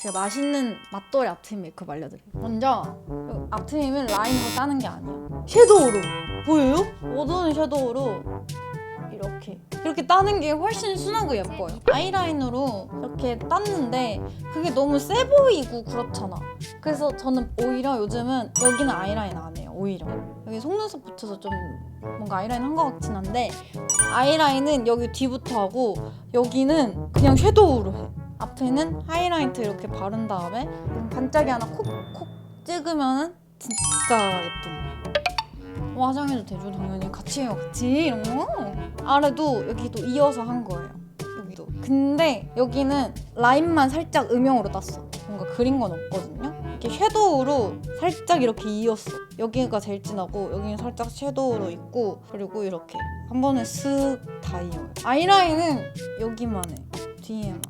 제가 맛있는 맛돌이 앞트임 메이크업 알려드릴게요. 먼저 이 앞트임은 라인으로 따는 게 아니야. 섀도우로 보여요? 어두운 섀도우로 이렇게 이렇게 따는 게 훨씬 순하고 예뻐요. 아이라인으로 이렇게 땄는데 그게 너무 세 보이고 그렇잖아. 그래서 저는 오히려 요즘은 여기는 아이라인 안 해요. 오히려 여기 속눈썹 붙여서 좀 뭔가 아이라인 한 것 같진 한데 아이라인은 여기 뒤부터 하고 여기는 그냥 섀도우로 해. 앞에는 하이라이트 이렇게 바른 다음에 반짝이 하나 콕콕 찍으면은 진짜 예쁜 거. 화장해도 되죠 당연히. 같이 해요 같이. 이런 거. 아래도 여기도 이어서 한 거예요 여기도. 근데 여기는 라인만 살짝 음영으로 땄어. 뭔가 그린 건 없거든요. 이렇게 섀도우로 살짝 이렇게 이었어. 여기가 제일 진하고 여기는 살짝 섀도우로 있고 그리고 이렇게 한 번에 쓱 다 이어요. 아이라인은 여기만 해 뒤에만